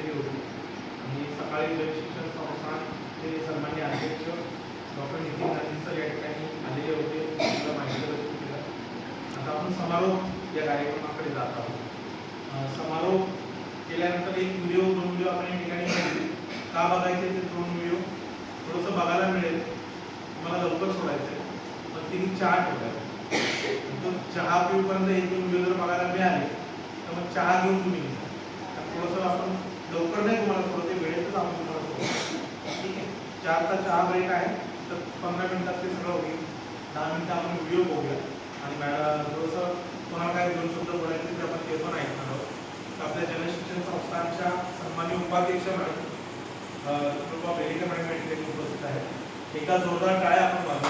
केली होती. आणि सकाळी जनशिक्षण संस्थानचे सन्मान्य अध्यक्ष डॉक्टर नितीन गांधी सर या ठिकाणी आलेले होते. त्यांना माहिती दिलं आता आपण समारोप या कार्यक्रमाकडे जात आहोत. समारोप केल्यानंतर एक व्हिडिओ दोन व्हिडिओ आपण या ठिकाणी का बघायचे ते दोन व्हिडिओ थोडंसं बघायला मिळेल. तुम्हाला लवकर सोडायचं आहे पण तिने चहा ठेवला. तो चहा पिऊपर्यंत एक दोन व्हिडिओ जर बघायला मिळाले तर मग चहा घेऊन तुम्ही थोडंसं आपण लवकर नाही तुम्हाला थोडं ते वेळेतच आपण तुम्हाला सोडू. चार आहे चार ब्रेक आहे तर पंधरा मिनिटात ते सगळं होईल. दहा मिनिटं आपण व्हिडिओ बघूया. आणि मॅडम थोडंसं कोणाला काय दोन शब्द बोलायचे ते आपण ते पण ऐकणार आहोत. तर आपल्या जनशिक्षण संस्थांच्या सन्मान्य उपाध्यक्ष मॅडम कृपा बेलिका मॅडम उपस्थित आहेत. एका जोरदार टाळ्या आपण बांधू